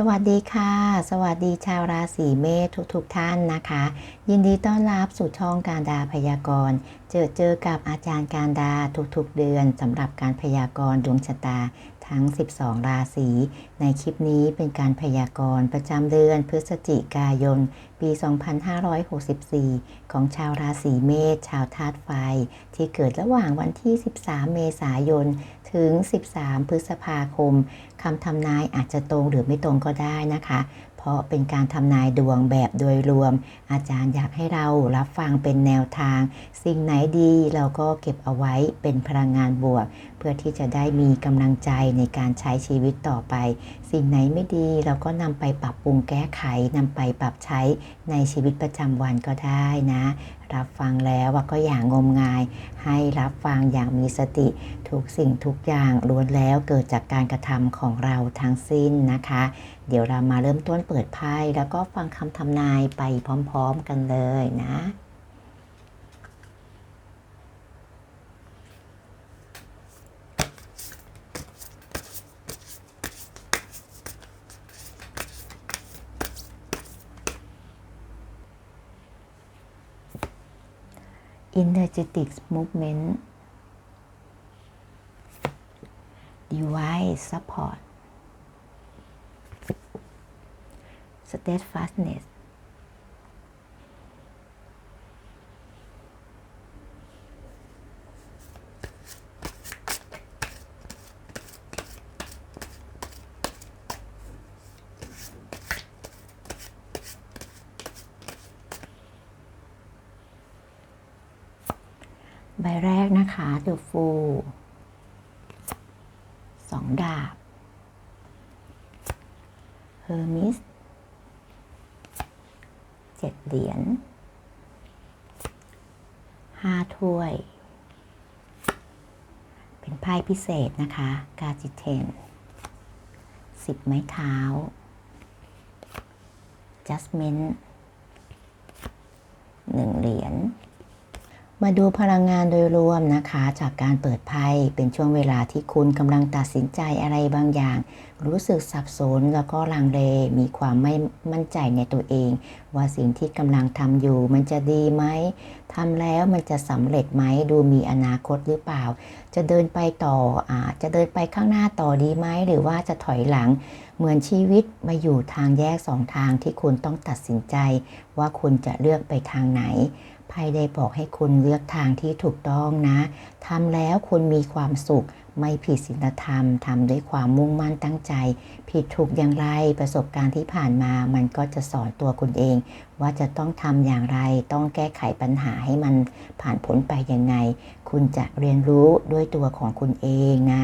สวัสดีค่ะ สวัสดีชาวราศีเมษทุกๆทท่านนะคะ ยินดีต้อนรับสู่ช่องการดาพยากรณ์เจอเจอกับอาจารย์การดาทุกๆเดือนสำหรับการพยากรณ์ดวงชะตา ทั้ง 12 ราศี ในคลิปนี้เป็นการพยากรณ์ประจำเดือนพฤศจิกายน ปี 2564 ของชาวราศีเมษชาวธาตุไฟ ที่เกิดระหว่างวันที่ 13 เมษายน ถึง 13 พฤษภาคมคำทำนายอาจจะตรงหรือไม่ตรงก็ได้นะคะ ราะเป็นการทำนายดวงแบบโดยรวม อาจารย์อยากให้เรารับฟังเป็นแนวทาง สิ่งไหนดีเราก็เก็บเอาไว้เป็นพลังงานบวก เพื่อที่จะได้มีกำลังใจในการใช้ชีวิตต่อไป สิ่งไหนไม่ดีเราก็นำไปปรับปรุงแก้ไขนำไปปรับใช้ในชีวิตประจำวันก็ได้นะ รับฟังแล้วว่าก็อย่างงมงาย ให้รับฟังอย่างมีสติ ทุกสิ่งทุกอย่างล้วนแล้วเกิดจากการกระทำของเราทั้งสิ้นนะคะ เดี๋ยวเรามาเริ่มต้นเปิดไพ่แล้วก็ฟังคำทำนายไปพร้อมๆกันเลยนะ energetic movement divine support steadfastness ใบแรกนะคะ The Fool สองดาบ Hermes เหรียญห้าถ้วย เป็นไพ่พิเศษนะคะ กาจิเทนสิบไม้เท้า จัสมินหนึ่งเหรียญ มาดูพลังงานโดยรวมนะคะ จากการเปิดไพ่เป็นช่วงเวลาที่คุณกำลังตัดสินใจอะไรบางอย่าง รู้สึกสับสนแล้วก็ลังเลมีความไม่มั่นใจในตัวเอง ว่าสิ่งที่กำลังทำอยู่มันจะดีไหมทำแล้วมันจะสำเร็จไหมดูมีอนาคตหรือเปล่า จะเดินไปต่ออาจะเดินไปข้างหน้าต่อดีไหมหรือว่าจะถอยหลัง เหมือนชีวิตมาอยู่ทางแยกสองทางที่คุณต้องตัดสินใจ ว่าคุณจะเลือกไปทางไหน ไพ่ได้บอกให้คุณเลือกทางที่ถูกต้องนะทำแล้วคุณมีความสุข ไม่ผิดศีลธรรมทำด้วยความมุ่งมั่นตั้งใจ ผิดถูกอย่างไรประสบการณ์ที่ผ่านมา มันก็จะสอนตัวคุณเอง ว่าจะต้องทำอย่างไร ต้องแก้ไขปัญหาให้มันผ่านพ้นไปยังไง คุณจะเรียนรู้ด้วยตัวของคุณเองนะ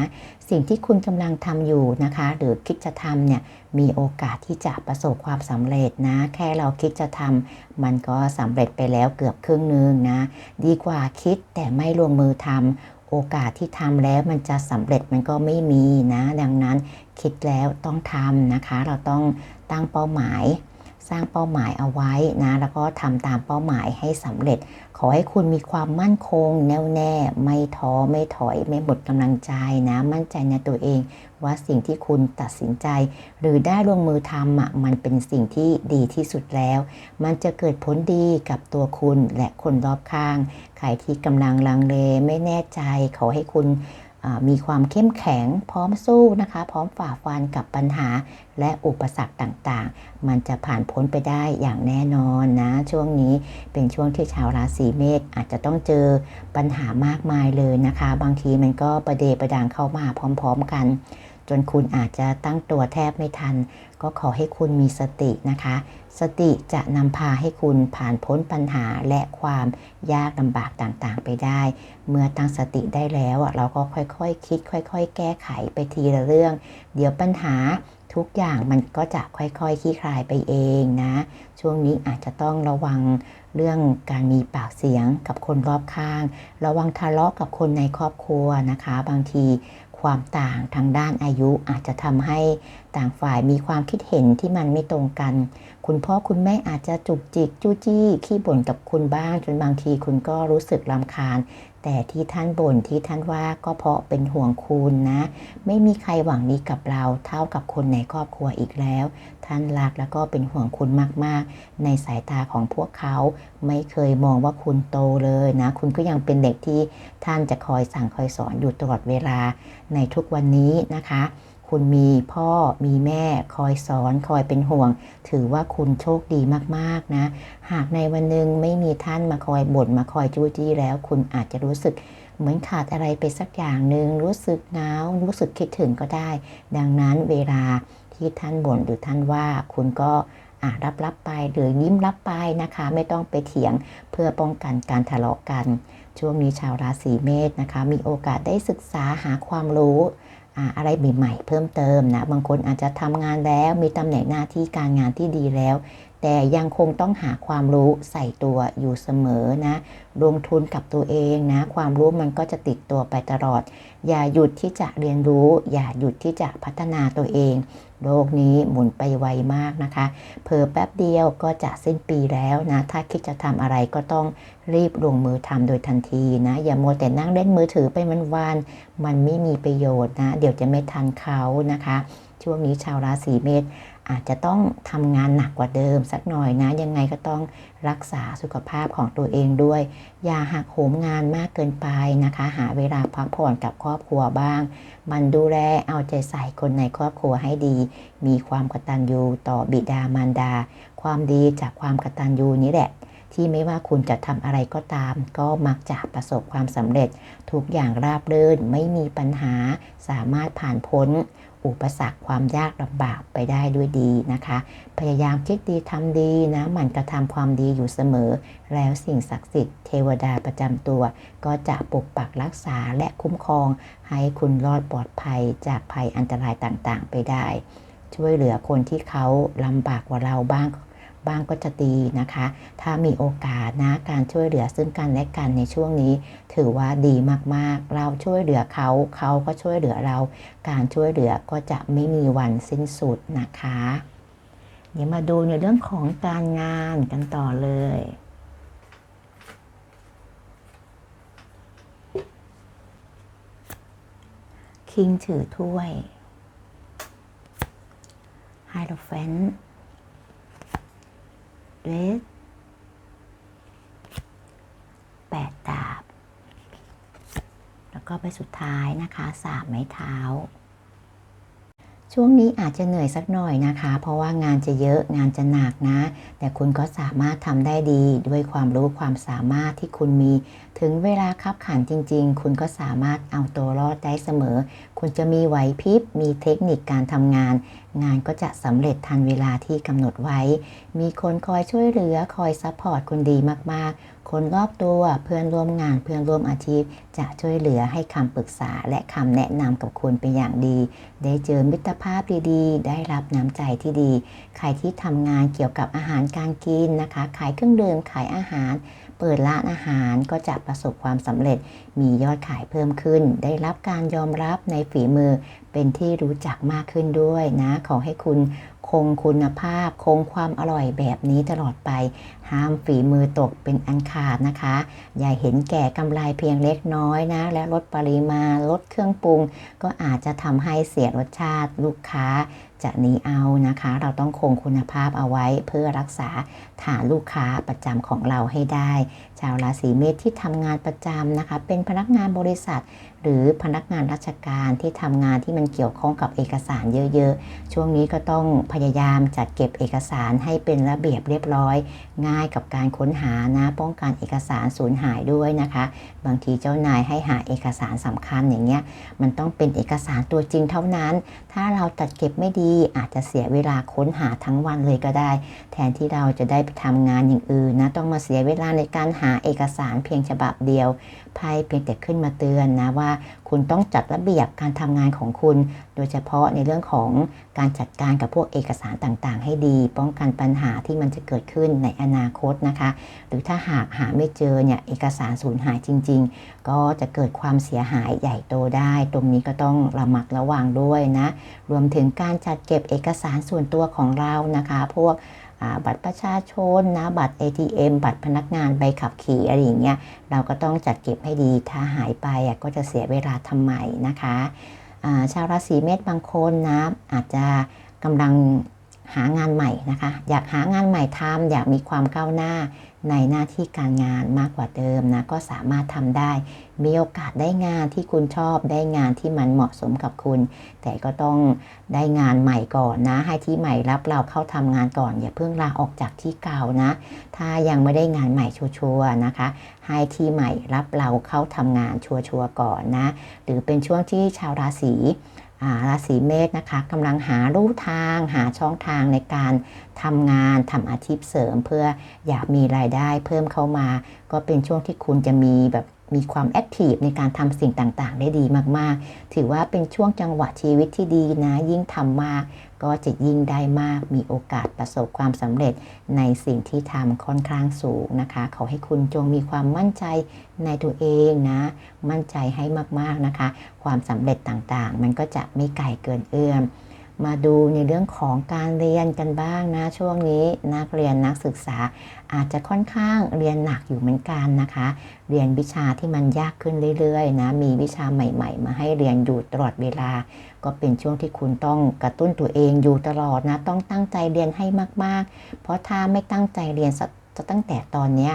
สิ่งที่คุณกำลังทำอยู่นะคะ หรือคิดจะทำเนี่ยมีโอกาสที่จะประสบความสำเร็จนะ แค่เราคิดจะทำมันก็สำเร็จไปแล้วเกือบครึ่งนึงนะ ดีกว่าคิดแต่ไม่ลงมือทำโอกาสที่ทำแล้วมันจะสำเร็จมันก็ไม่มีนะ ดังนั้นคิดแล้วต้องทำนะคะ เราต้องตั้งเป้าหมาย สร้างเป้าหมายเอาไว้นะ แล้วก็ทำตามเป้าหมายให้สำเร็จ ขอให้คุณมีความมั่นคง แน่วแน่ ไม่ท้อไม่ถอยไม่หมดกำลังใจนะ มั่นใจในตัวเอง ว่าสิ่งที่คุณตัดสินใจ หรือได้ลงมือทำอะมันเป็นสิ่งที่ดีที่สุดแล้ว มันจะเกิดผลดีกับตัวคุณและคนรอบข้าง ใครที่กำลังลังเลไม่แน่ใจ ขอให้คุณ มีความเข้มแข็งพร้อมสู้นะคะ พร้อมฝ่าฟันกับปัญหาและอุปสรรคต่างๆ มันจะผ่านพ้นไปได้อย่างแน่นอนนะ ช่วงนี้เป็นช่วงที่ชาวราศีเมษอาจจะต้องเจอปัญหามากมายเลยนะคะ บางทีมันก็ประเดประดังเข้ามาพร้อม ๆ กัน จนคุณอาจจะตั้งตัวแทบไม่ทัน ก็ขอให้คุณมีสตินะคะ สติจะนำพาให้คุณผ่านพ้นปัญหาและความยากลำบากต่างๆ ไปได้ เมื่อตั้งสติได้แล้วเราก็ค่อยๆคคิด ค่อย ๆ แก้ไขไปทีละเรื่อง เดี๋ยวปัญหาทุกอย่างมันก็จะค่อยๆคลี่คลายไปเองนะ ช่วงนี้อาจจะต้องระวังเรื่องการมีปากเสียงกับคนรอบข้าง ระวังทะเลาะกับคนในครอบครัวนะคะ บางที ความต่างทางด้านอายุอาจจะทำให้ต่างฝ่ายมีความคิดเห็นที่มันไม่ตรงกัน คุณพ่อคุณแม่อาจจะจุกจิกจู้จี้ขี้บ่นกับคุณบ้างจนบางทีคุณก็รู้สึกรำคาญ แต่ที่ท่านบ่นที่ท่านว่าก็เพราะเป็นห่วงคุณนะ ไม่มีใครหวังดีกับเราเท่ากับคนในครอบครัวอีกแล้ว ท่านรักแล้วก็เป็นห่วงคุณมากๆ ในสายตาของพวกเขา ไม่เคยมองว่าคุณโตเลยนะ คุณก็ยังเป็นเด็กที่ท่านจะคอยสั่งคอยสอนอยู่ตลอดเวลาในทุกวันนี้นะคะ คุณมีพ่อมีแม่คอยสอนคอยเป็นห่วง ถือว่าคุณโชคดีมากๆนะ หากในวันหนึ่งไม่มีท่านมาคอยบ่นมาคอยจู้จี้แล้ว คุณอาจจะรู้สึกเหมือนขาดอะไรไปสักอย่างหนึ่งรู้สึกเหงารู้สึกคิดถึงก็ได้ ดังนั้นเวลาที่ท่านบ่นหรือท่านว่าคุณก็รับรับไปหรือยิ้มรับไปนะคะ ไม่ต้องไปเถียงเพื่อป้องกันการทะเลาะกัน ช่วงนี้ชาวราศีเมษนะคะ มีโอกาสได้ศึกษาหาความรู้ อะไรใหม่ๆเพิ่มเติมนะ บางคนอาจจะทำงานแล้วมีตำแหน่งหน้าที่การงานที่ดีแล้ว แต่ยังคงต้องหาความรู้ใส่ตัวอยู่เสมอนะ ลงทุนกับตัวเองนะ ความรู้มันก็จะติดตัวไปตลอด อย่าหยุดที่จะเรียนรู้ อย่าหยุดที่จะพัฒนาตัวเอง โลกนี้หมุนไปไวมากนะคะ เพอแป๊บเดียวก็จะสิ้นปีแล้วนะ ถ้าคิดจะทำอะไรก็ต้องรีบลงมือทำโดยทันทีนะ อย่ามัวแต่นั่งเล่นมือถือไปมันวันมันไม่มีประโยชน์นะ เดี๋ยวจะไม่ทันเขานะคะ ช่วงนี้ชาวราศีเมษ อาจจะต้องทำงานหนักกว่าเดิมสักหน่อยนะ ยังไงก็ต้องรักษาสุขภาพของตัวเองด้วย อย่าหักโหมงานมากเกินไปนะคะ หาเวลาพักผ่อนกับครอบครัวบ้าง มันดูแลเอาใจใส่คนในครอบครัวให้ดี มีความกตัญญูต่อบิดามารดา ความดีจากความกตัญญูนี้แหละที่ไม่ว่าคุณจะทำอะไรก็ตาม ก็มักจะประสบความสำเร็จ ทุกอย่างราบรื่นไม่มีปัญหาสามารถผ่านพ้น อุปสรรคความยากลำบากไปได้ด้วยดีนะคะ พยายามคิดดีทำดีนะหมันกระทำความดีอยู่เสมอ แล้วสิ่งศักดิ์สิทธิ์เทวดาประจำตัว ก็จะปกปักรักษาและคุ้มครอง ให้คุณรอดปลอดภัยจากภัยอันตรายต่างๆ ไปได้ ช่วยเหลือคนที่เขาลำบากกว่าเราบ้าง บ้างก็จะดีนะคะ ถ้ามีโอกาสนะการช่วยเหลือซึ่งกันและกันในช่วงนี้ ถือว่าดีมากๆ เราช่วยเหลือเขาเขาก็ช่วยเหลือเรา การช่วยเหลือก็จะไม่มีวันสิ้นสุดนะคะ เดี๋ยวมาดูในเรื่องของการงานกันต่อเลยคิงถือถ้วยไฮโดรแฟน เดรสแปดดาบ แล้วก็ไปสุดท้ายนะคะสามไม้เท้า ช่วงนี้อาจจะเหนื่อยสักหน่อยนะคะ เพราะว่างานจะเยอะงานจะหนักนะ แต่คุณก็สามารถทำได้ดีด้วยความรู้ความสามารถที่คุณมี ถึงเวลาคับขันจริง ๆ คุณก็สามารถเอาตัวรอดได้เสมอ คุณจะมีไหวพริบ มีเทคนิคการทำงาน งานก็จะสำเร็จทันเวลาที่กำหนดไว้ มีคนคอยช่วยเหลือคอยซัพพอร์ตคุณดีมากๆ คนรอบตัวเพื่อนร่วมงานเพื่อนร่วมอาชีพ จะช่วยเหลือให้คำปรึกษาและคำแนะนำกับคุณเป็นอย่างดี ได้เจอมิตรภาพดีๆ ได้รับน้ำใจที่ดี ใครที่ทำงานเกี่ยวกับอาหารการกินนะคะ ขายเครื่องดื่มขายอาหารเปิดร้านอาหารก็จะประสบความสำเร็จมียอดขายเพิ่มขึ้น ได้รับการยอมรับในฝีมือเป็นที่รู้จักมากขึ้นด้วยนะ ขอให้คุณคงคุณภาพ คงความอร่อยแบบนี้ตลอดไป ห้ามฝีมือตกเป็นอันขาดนะคะ อย่าเห็นแก่กำไรเพียงเล็กน้อยนะ และลดปริมาณลดเครื่องปรุง ก็อาจจะทำให้เสียรสชาติลูกค้าจะหนีเอานะคะ เราต้องคงคุณภาพเอาไว้เพื่อรักษาฐานลูกค้าประจำของเราให้ได้ ชาวราศีเมษที่ทำงานประจำนะคะ เป็นพนักงานบริษัท หรือพนักงานราชการที่ทำงานที่มันเกี่ยวข้องกับเอกสารเยอะๆ ช่วงนี้ก็ต้องพยายามจัดเก็บเอกสารให้เป็นระเบียบเรียบร้อย ง่ายกับการค้นหานะป้องกันเอกสารสูญหายด้วยนะคะ บางทีเจ้านายให้หาเอกสารสำคัญอย่างเงี้ยมันต้องเป็นเอกสารตัวจริงเท่านั้น ถ้าเราจัดเก็บไม่ดีอาจจะเสียเวลาค้นหาทั้งวันเลยก็ได้ แทนที่เราจะได้ไปทำงานอย่างอื่นนะต้องมาเสียเวลาในการหาเอกสารเพียงฉบับเดียวไพ่เพียงแต่ขึ้นมาเตือนนะว่าคุณต้องจัดระเบียบการทำงานของคุณ โดยเฉพาะในเรื่องของการจัดการกับพวกเอกสารต่างๆ ให้ดี ป้องกันปัญหาที่มันจะเกิดขึ้นในอนาคตนะคะ หรือถ้าหากหาไม่เจอเนี่ยเอกสารสูญหายจริง ๆ ก็จะเกิดความเสียหายใหญ่โตได้ ตรงนี้ก็ต้องระมัดระวังด้วยนะ รวมถึงการจัดเก็บเอกสารส่วนตัวของเรานะคะ พวก บัตรประชาชนนะบัตร ATM บัตรพนักงานใบขับขี่อะไรอย่างเงี้ยเราก็ต้องจัดเก็บให้ดีถ้าหายไปอะก็จะเสียเวลาทำใหม่นะคะาชาวราศีเมษบางคนนะอาจจะกำลังหางานใหม่นะคะ อยากหางานใหม่ทำอยากมีความก้าวหน้า ในหน้าที่การงานมากกว่าเดิมนะก็สามารถทำได้ มีโอกาสได้งานที่คุณชอบได้งานที่มันเหมาะสมกับคุณ แต่ก็ต้องได้งานใหม่ก่อนนะ ให้ที่ใหม่รับเราเข้าทำงานก่อน อย่าเพิ่งลาออกจากที่เก่านะ ถ้ายังไม่ได้งานใหม่ชัวร์นะคะ ให้ที่ใหม่รับเราเข้าทำงานชัวร์ๆก่อนนะ หรือเป็นช่วงที่ชาวราศี ราศีเมษนะคะกำลังหารูทางหาช่องทางในการทำงานทำอาชีพเสริม เพื่ออยากมีรายได้เพิ่มเข้ามา ก็เป็นช่วงที่คุณจะมีแบบ มีความแอคทีฟในการทำสิ่งต่างๆ ได้ดีมากๆ ถือว่าเป็นช่วงจังหวะชีวิตที่ดีนะ ยิ่งทำมาก ก็จะยิ่งได้มาก มีโอกาสประสบความสำเร็จในสิ่งที่ทำค่อนข้างสูงนะคะ ขอให้คุณจงมีความมั่นใจในตัวเองนะ มั่นใจให้มากๆนะคะ ความสำเร็จต่างๆ มันก็จะไม่ไกลเกินเอื้อม มาดูในเรื่องของการเรียนกันบ้างนะช่วงนี้นักเรียนนักศึกษาอาจจะค่อนข้างเรียนหนักอยู่เหมือนกันนะคะ เรียนวิชาที่มันยากขึ้นเรื่อยๆนะมีวิชาใหม่ ๆ มาให้เรียนอยู่ตลอดเวลา ก็เป็นช่วงที่คุณต้องกระตุ้นตัวเองอยู่ตลอดนะต้องตั้งใจเรียนให้มากๆ เพราะถ้าไม่ตั้งใจเรียนตั้งแต่ตอนเนี้ย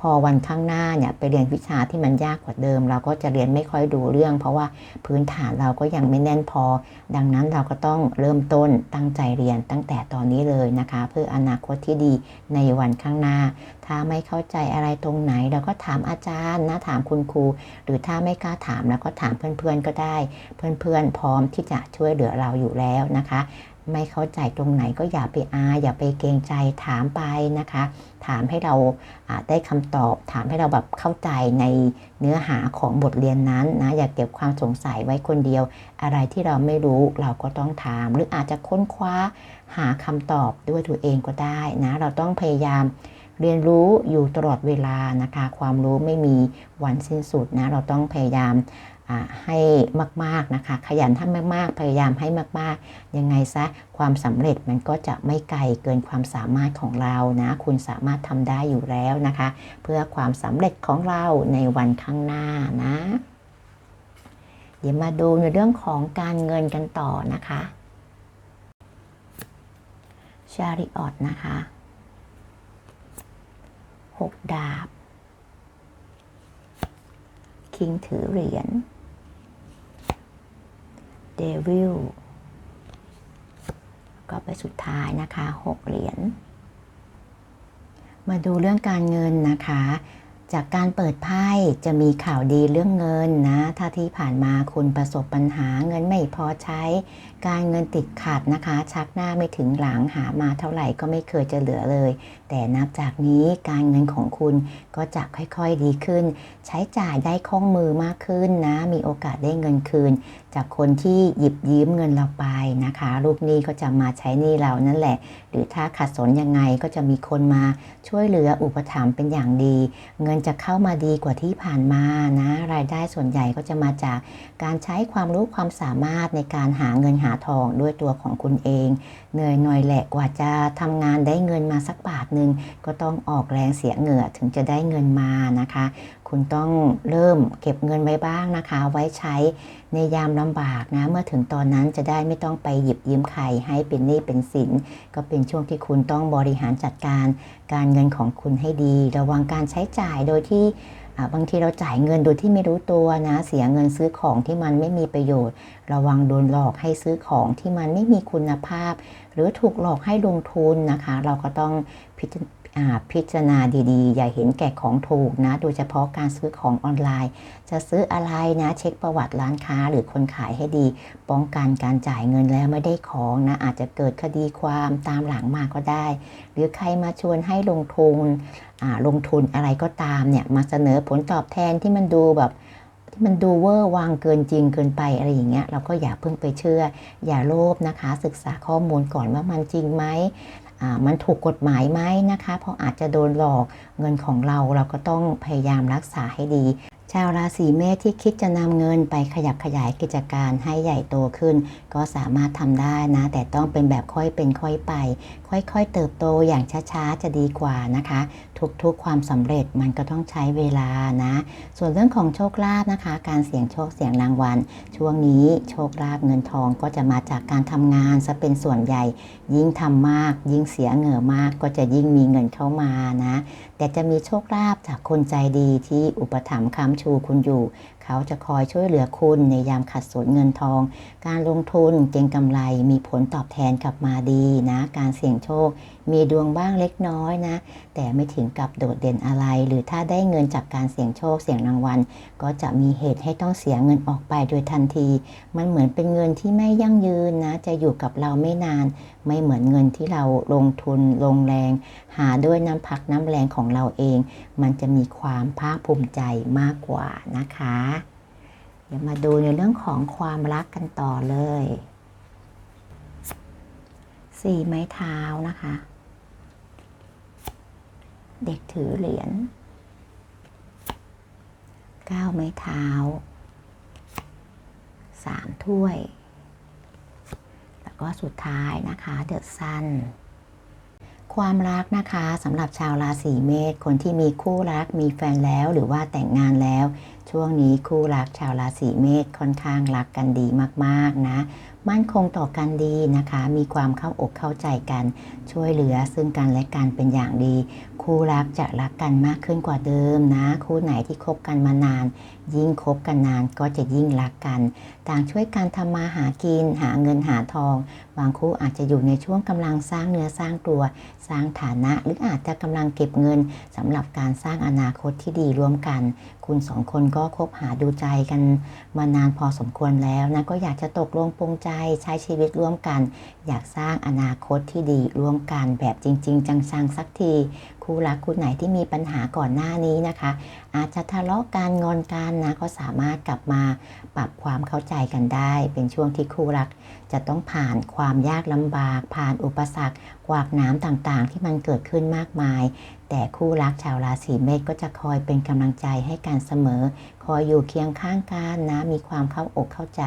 พอวันข้างหน้าเนี่ยไปเรียนวิชาที่มันยากกว่าเดิม เราก็จะเรียนไม่ค่อยดูเรื่อง เพราะว่าพื้นฐานเราก็ยังไม่แน่นพอ ดังนั้นเราก็ต้องเริ่มต้นตั้งใจเรียนตั้งแต่ตอนนี้เลยนะคะ เพื่ออนาคตที่ดีในวันข้างหน้า ถ้าไม่เข้าใจอะไรตรงไหน เราก็ถามอาจารย์นะถามคุณครู หรือถ้าไม่กล้าถามเราก็ถามเพื่อนๆก็ได้ เพื่อนๆพร้อมที่จะช่วยเหลือเราอยู่แล้วนะคะ ไม่เข้าใจตรงไหนก็อย่าไปอายอย่าไปเกรงใจถามไปนะคะ ถามให้เราได้คำตอบ ถามให้เราแบบเข้าใจในเนื้อหาของบทเรียนนั้นนะอย่าเก็บความสงสัยไว้คนเดียว อะไรที่เราไม่รู้เราก็ต้องถาม หรืออาจจะค้นคว้าหาคำตอบด้วยตัวเองก็ได้นะเราต้องพยายามเรียนรู้อยู่ตลอดเวลานะคะ ความรู้ไม่มีวันสิ้นสุดนะเราต้องพยายาม ให้มากๆนะคะ ขยันทำมากๆ พยายามให้มากๆ ยังไงซะความสำเร็จมันก็จะไม่ไกลเกินความสามารถของเรานะ คุณสามารถทำได้อยู่แล้วนะคะ เพื่อความสำเร็จของเราในวันข้างหน้านะ เดี๋ยวมาดูในเรื่องของการเงินกันต่อนะคะชาริออตนะคะหกดาบคิงถือเหรียญ เดวิลก็ไปสุดท้ายนะคะหกเหรียญ มาดูเรื่องการเงินนะคะ จากการเปิดไพ่จะมีข่าวดีเรื่องเงินนะ ถ้าที่ผ่านมาคุณประสบปัญหาเงินไม่พอใช้ การเงินติดขัดนะคะ ชักหน้าไม่ถึงหลังหามาเท่าไหร่ก็ไม่เคยจะเหลือเลย แต่นับจากนี้การเงินของคุณก็จะค่อยๆดีขึ้น ใช้จ่ายได้คล่องมือมากขึ้นนะ มีโอกาสได้เงินคืนจากคนที่หยิบยืมเงินเราไปนะคะ ลูกหนี้ก็จะมาใช้หนี้เรานั่นแหละ หรือถ้าขัดสนยังไงก็จะมีคนมาช่วยเหลืออุปถัมภ์เป็นอย่างดี เงินจะเข้ามาดีกว่าที่ผ่านมานะ รายได้ส่วนใหญ่ก็จะมาจากการใช้ความรู้ความสามารถในการหาเงินหาทองด้วยตัวของคุณเอง เหนื่อยหน่อยแหละกว่าจะทำงานได้เงินมาสักบาทหนึ่งก็ต้องออกแรงเสียเหงื่อถึงจะได้เงินมานะคะ คุณต้องเริ่มเก็บเงินไว้บ้างนะคะ ไว้ใช้ในยามลำบากนะ เมื่อถึงตอนนั้นจะได้ไม่ต้องไปหยิบยืมใครให้เป็นหนี้เป็นสิน ก็เป็นช่วงที่คุณต้องบริหารจัดการ การเงินของคุณให้ดี ระวังการใช้จ่ายโดยที่บางทีเราจ่ายเงินโดยที่ไม่รู้ตัวนะ เสียเงินซื้อของที่มันไม่มีประโยชน์ ระวังโดนหลอกให้ซื้อของที่มันไม่มีคุณภาพ หรือถูกหลอกให้ลงทุนนะคะ เราก็ต้องพิจ พิจารณาดีๆ อย่าเห็นแก่ของถูกนะ โดยเฉพาะการซื้อของออนไลน์ จะซื้ออะไรนะ เช็คประวัติร้านค้าหรือคนขายให้ดี ป้องกันการจ่ายเงินแล้วไม่ได้ของนะ อาจจะเกิดคดีความตามหลังมาก็ได้ หรือใครมาชวนให้ลงทุนลงทุนอะไรก็ตามเนี่ย มาเสนอผลตอบแทนที่มันดูแบบที่มันดูเวอร์วางเกินจริงเกินไปอะไรอย่างเงี้ยเราก็อย่าเพิ่งไปเชื่อ อย่าโลภนะคะ ศึกษาข้อมูลก่อนว่ามันจริงไหม มันถูกกฎหมายไหมนะคะ เพราะอาจจะโดนหลอกเงินของเราเราก็ต้องพยายามรักษาให้ดี ชาวราศีเมษที่คิดจะนำเงินไปขยับขยายกิจการให้ใหญ่โตขึ้น ก็สามารถทำได้นะ แต่ต้องเป็นแบบค่อยเป็นค่อยไป ค่อยๆ เติบโตอย่างช้าๆ จะดีกว่านะคะ ทุกๆ ความสำเร็จมันก็ต้องใช้เวลานะ ส่วนเรื่องของโชคลาภนะคะ การเสี่ยงโชคเสี่ยงรางวัล ช่วงนี้โชคลาภเงินทองก็จะมาจากการทำงานซะเป็นส่วนใหญ่ ยิ่งทำมาก ยิ่งเสียเหงื่อมากก็จะยิ่งมีเงินเข้ามานะ แต่จะมีโชคลาภจากคนใจดีที่อุปถัมภ์ค้ำชูคุณอยู่ เขาจะคอยช่วยเหลือคุณในยามขัดสนเงินทอง การลงทุนเก็งกำไรมีผลตอบแทนกลับมาดีนะ การเสี่ยงโชค มีดวงบ้างเล็กน้อยนะ แต่ไม่ถึงกับโดดเด่นอะไร หรือถ้าได้เงินจากการเสี่ยงโชคเสี่ยงรางวัล ก็จะมีเหตุให้ต้องเสียเงินออกไปโดยทันที มันเหมือนเป็นเงินที่ไม่ยั่งยืนนะ จะอยู่กับเราไม่นาน ไม่เหมือนเงินที่เราลงทุนลงแรง หาด้วยน้ำพักน้ำแรงของเราเอง มันจะมีความภาคภูมิใจมากกว่านะคะ เดี๋ยวมาดูในเรื่องของความรักกันต่อเลยสี่ไม้เท้านะคะ เด็กถือเหรียญเก้าไม้เท้าสามถ้วย แล้วก็สุดท้ายนะคะเดอะซันความรักนะคะสำหรับชาวราศีเมษคนที่มีคู่รักมีแฟนแล้วหรือว่าแต่งงานแล้ว ช่วงนี้คู่รักชาวราศีเมษค่อนข้างรักกันดีมากๆนะ มั่นคงต่อกันดีนะคะ มีความเข้าอกเข้าใจกัน ช่วยเหลือซึ่งกันและกันเป็นอย่างดี คู่รักจะรักกันมากขึ้นกว่าเดิมนะ คู่ไหนที่คบกันมานาน ยิ่งคบกันนานก็จะยิ่งรักกัน ต่างช่วยกันทำมาหากิน หาเงินหาทอง บางคู่อาจจะอยู่ในช่วงกำลังสร้างเนื้อสร้างตัว สร้างฐานะ หรืออาจจะกำลังเก็บเงินสำหรับการสร้างอนาคตที่ดีร่วมกัน คุณสองคนก็คบหาดูใจกันมานานพอสมควรแล้วนะก็อยากจะตกลงปรงใจใช้ชีวิตร่วมกัน อยากสร้างอนาคตที่ดีร่วมกันแบบจริง ๆ จังๆสักที คู่รักคู่ไหนที่มีปัญหาก่อนหน้านี้นะคะ อาจจะทะเลาะกันงอนกันนะก็สามารถกลับมาปรับความเข้าใจกันได้ เป็นช่วงที่คู่รัก จะต้องผ่านความยากลำบาก ผ่านอุปสรรคกวากน้ำต่างๆ ที่มันเกิดขึ้นมากมาย แต่คู่รักชาวราศีเมษก็จะคอยเป็นกำลังใจให้กันเสมอ คอยอยู่เคียงข้างกันนะ มีความเข้าอกเข้าใจ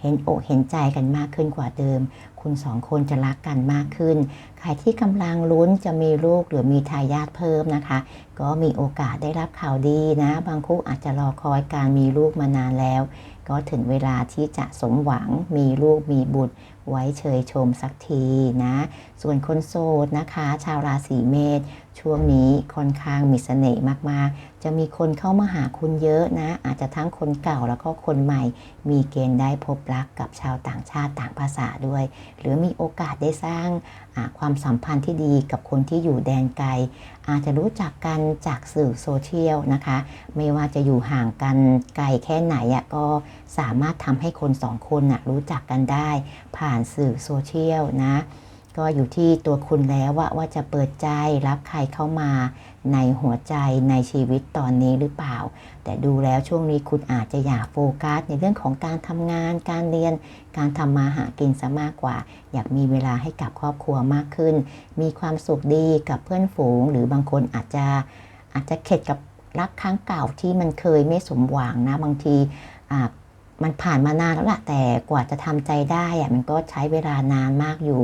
เห็นอกเห็นใจกันมากขึ้นกว่าเดิม คุณสองคนจะรักกันมากขึ้น ใครที่กำลังลุ้นจะมีลูกหรือมีทายาทเพิ่มนะคะ ก็มีโอกาสได้รับข่าวดีนะ บางคู่อาจจะรอคอยการมีลูกมานานแล้ว ก็ถึงเวลาที่จะสมหวังมีลูกมีบุตร ไว้เชยชมสักทีนะ ส่วนคนโสดนะคะ ชาวราศีเมษช่วงนี้ค่อนข้างมีเสน่ห์มากๆ จะมีคนเข้ามาหาคุณเยอะนะ อาจจะทั้งคนเก่าแล้วก็คนใหม่ มีเกณฑ์ได้พบรักกับชาวต่างชาติต่างภาษาด้วย หรือมีโอกาสได้สร้างความสัมพันธ์ที่ดีกับคนที่อยู่แดนไกล อาจจะรู้จักกันจากสื่อโซเชียลนะคะ ไม่ว่าจะอยู่ห่างกันไกลแค่ไหนก็สามารถทำให้คนสองคนนะรู้จักกันได้ ผ่านสื่อโซเชียลนะ ก็อยู่ที่ตัวคุณแล้วว่าว่าจะเปิดใจรับใครเข้ามาในหัวใจในชีวิตตอนนี้หรือเปล่า แต่ดูแล้วช่วงนี้คุณอาจจะอยากโฟกัสในเรื่องของการทำงาน การเรียน การทำมาหากินซะมากกว่า อยากมีเวลาให้กับครอบครัวมากขึ้น มีความสุขดีกับเพื่อนฝูง หรือบางคนอาจจะอาจจะเข็ดกับรักครั้งเก่าที่มันเคยไม่สมหวังนะบางทีมันผ่านมานานแล้วล่ะแต่กว่าจะทำใจได้อะมันก็ใช้เวลานานมากอยู่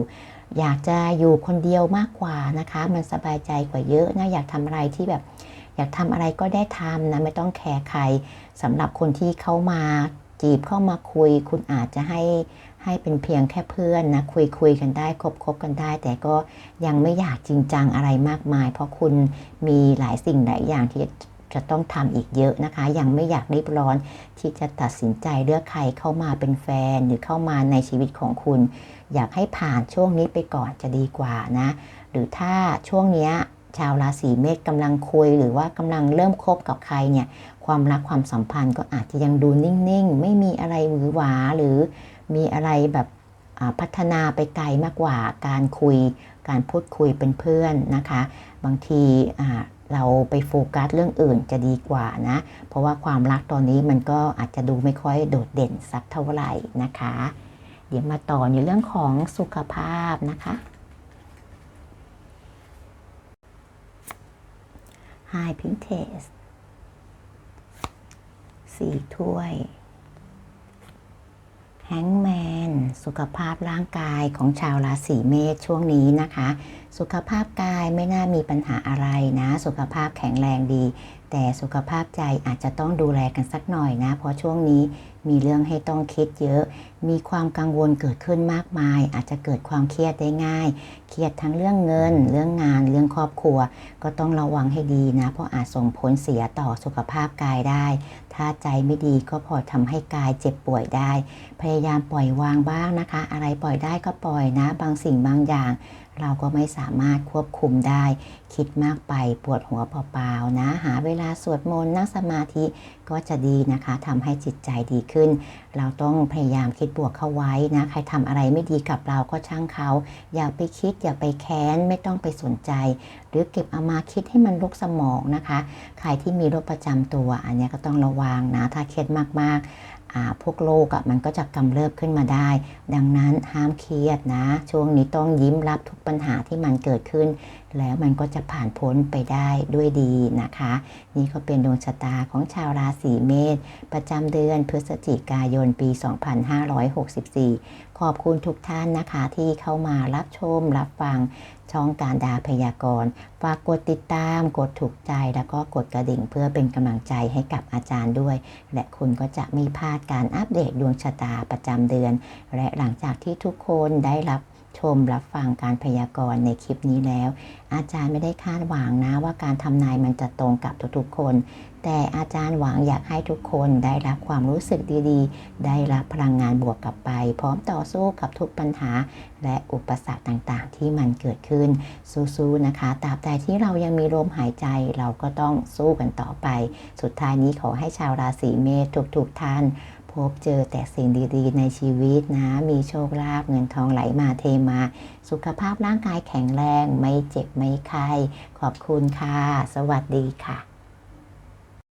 อยากจะอยู่คนเดียวมากกว่านะคะ มันสบายใจกว่าเยอะนะอยากทำอะไรที่แบบ อยากทำอะไรก็ได้ทำนะไม่ต้องแคร์ใครสำหรับคนที่เข้ามาจีบเข้ามาคุย คุณอาจจะให้ให้เป็นเพียงแค่เพื่อนนะคุยคุยกันได้คบคบกันได้ แต่ก็ยังไม่อยากจริงจังอะไรมากมาย เพราะคุณมีหลายสิ่งหลายอย่างที่ จะต้องทำอีกเยอะนะคะ ยังไม่อยากรีบร้อนที่จะตัดสินใจเลือกใครเข้ามาเป็นแฟนหรือเข้ามาในชีวิตของคุณ อยากให้ผ่านช่วงนี้ไปก่อนจะดีกว่านะ หรือถ้าช่วงนี้ชาวราศีเมษกำลังคุยหรือว่ากำลังเริ่มคบกับใครเนี่ยความรักความสัมพันธ์ก็อาจจะยังดูนิ่งๆ ไม่มีอะไรหวือหวาหรือมีอะไรแบบพัฒนาไปไกลมากกว่าการคุย การพูดคุยเป็นเพื่อนนะคะ บางที เราไปโฟกัสเรื่องอื่นจะดีกว่านะ เพราะว่าความรักตอนนี้มันก็อาจจะดูไม่ค่อยโดดเด่นสักเท่าไหร่นะคะ เดี๋ยวมาต่อในเรื่องของสุขภาพนะคะไฮพิงเทสสี่ถ้วย แฮงแมน สุขภาพร่างกายของชาวราศีเมษช่วงนี้นะคะ สุขภาพกายไม่น่ามีปัญหาอะไรนะ สุขภาพแข็งแรงดี แต่สุขภาพใจอาจจะต้องดูแลกันสักหน่อยนะ เพราะช่วงนี้มีเรื่องให้ต้องคิดเยอะ มีความกังวลเกิดขึ้นมากมาย อาจจะเกิดความเครียดได้ง่าย เครียดทั้งเรื่องเงิน เรื่องงาน เรื่องครอบครัว ก็ต้องระวังให้ดีนะ เพราะอาจส่งผลเสียต่อสุขภาพกายได้ ถ้าใจไม่ดีก็พอทำให้กายเจ็บป่วยได้ พยายามปล่อยวางบ้างนะคะ อะไรปล่อยได้ก็ปล่อยนะ บางสิ่งบางอย่าง เราก็ไม่สามารถควบคุมได้ คิดมากไปปวดหัวเปล่าๆนะ หาเวลาสวดมนต์นั่งสมาธิก็จะดีนะคะทำให้จิตใจดีขึ้น เราต้องพยายามคิดบวกเข้าไว้นะ ใครทำอะไรไม่ดีกับเราก็ช่างเขา อย่าไปคิดอย่าไปแค้นไม่ต้องไปสนใจ หรือเก็บเอามาคิดให้มันลุกสมองนะคะ ใครที่มีโรคประจำตัวอันนี้ก็ต้องระวังนะถ้าเครียดมากๆ พวกโรคอะมันก็จะกำเริบขึ้นมาได้ ดังนั้นห้ามเครียดนะ ช่วงนี้ต้องยิ้มรับทุกปัญหาที่มันเกิดขึ้น แล้วมันก็จะผ่านพ้นไปได้ด้วยดีนะคะ นี่ก็เป็นดวงชะตาของชาวราศีเมษประจำเดือนพฤศจิกายนปี 2564 ขอบคุณทุกท่านนะคะที่เข้ามารับชมรับฟังช่องการดาพยากรณ์ฝากกดติดตาม กดถูกใจแล้วก็กดกระดิ่งเพื่อเป็นกำลังใจให้กับอาจารย์ด้วย และคุณก็จะไม่พลาดการอัปเดตดวงชะตาประจำเดือน และหลังจากที่ทุกคนได้รับ ชมรับฟังการพยากรณ์ในคลิปนี้แล้ว อาจารย์ไม่ได้คาดหวังนะว่าการทำนายมันจะตรงกับทุกๆคน แต่อาจารย์หวังอยากให้ทุกคนได้รับความรู้สึกดีๆ ได้รับพลังงานบวกกลับไป พร้อมต่อสู้กับทุกปัญหา และอุปสรรคต่างๆ ที่มันเกิดขึ้น สู้ๆนะคะตราบใดที่เรายังมีลมหายใจเราก็ต้องสู้กันต่อไป สุดท้ายนี้ขอให้ชาวราศีเมษทุกๆท่าน พบเจอแต่สิ่งดี ๆ ในชีวิตนะ มีโชคลาภเงินทองไหลมาเทมา สุขภาพร่างกายแข็งแรง ไม่เจ็บไม่ไข้ขอบคุณค่ะ สวัสดีค่ะ